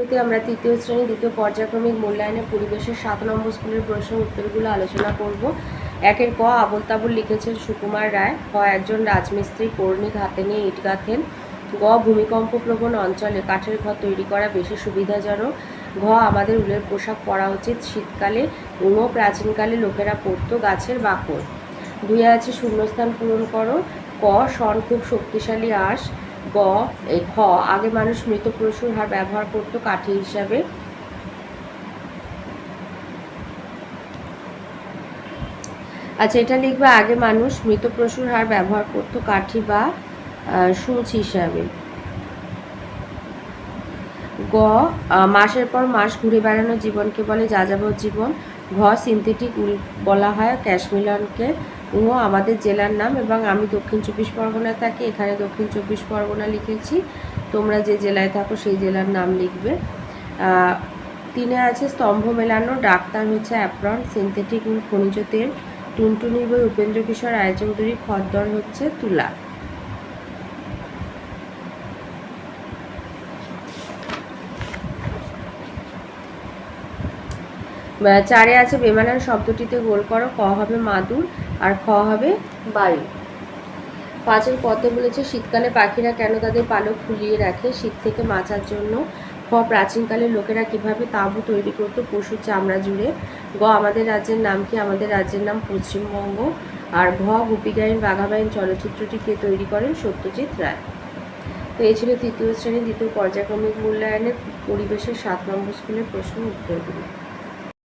ভিডিওতে আমরা তৃতীয় শ্রেণি, দ্বিতীয় পর্যায়ক্রমিক মূল্যায়নের পরিবেশের সাত নম্বর স্কুলের প্রশ্ন উত্তরগুলো আলোচনা করব। একের ক আবল তাবল লিখেছেন, সুকুমার রায়। ক, একজন রাজমিস্ত্রি কর্ণিক হাতে নিয়ে ইট গাঁথেন। গ, ভূমিকম্প প্রবণ অঞ্চলে কাঠের ঘর তৈরি করা বেশি সুবিধাজনক। ঘ, আমাদের উলের পোশাক পরা উচিত শীতকালে ঙ প্রাচীনকালে লোকেরা পরতো গাছের বাকড় দুই আছে, শূন্যস্থান পূরণ করো। ক স্বর খুব শক্তিশালী আঁশ। গ খ আগে মানুষ মৃত পশুর হাড় ব্যবহার করতো কাঠি হিসাবে। আচ্ছা এটা লিখবে আগে মানুষ মৃত পশুর হাড় ব্যবহার করতো কাঠি বা সূচ হিসাবে। গ মাসের পর মাস ঘুরে বেড়ানো জীবনকে বলে যাযাবর জীবন। ঘ, সিনথেটিক উল বলা হয় ক্যাশমিলনকে। ও আমাদের জেলার নাম এবং আমি দক্ষিণ চব্বিশ পরগনায় থাকি, এখানে দক্ষিণ চব্বিশ পরগনা লিখেছি। তোমরা যে জেলায় থাকো সেই জেলার নাম লিখবে। তিনে আছে স্তম্ভ মেলানো, ডাক্তার হচ্ছে অ্যাপ্রন, সিনথেটিক খনিজ তেল, টুনটুনি বই উপেন্দ্র কিশোর রায়চৌধুরী, খদ্দর হচ্ছে তুলা। চারে আছে বেমানান, শব্দটিতে গোল করো। ক হবে মাদুর আর খ হবে বাড়ি। পাঁচের পথে বলেছে, শীতকালে পাখিরা কেন তাদের পালক ফুলিয়ে রাখে? শীত থেকে বাঁচার জন্য খ, প্রাচীনকালে লোকেরা কীভাবে তাঁবু তৈরি করত? পশুর চামড়া জুড়ে। গ, আমাদের রাজ্যের নাম কি? আমাদের রাজ্যের নাম পশ্চিমবঙ্গ। আর ঘ গোপীগাইন বাঘাবাইন চলচ্চিত্রটি কে তৈরি করেন? সত্যজিৎ রায়। তো এই ছিল তৃতীয় শ্রেণির দ্বিতীয় পর্যায়ক্রমিক মূল্যায়নের পরিবেশের সাত নম্বর স্কুলের প্রশ্ন উত্তরগুলি।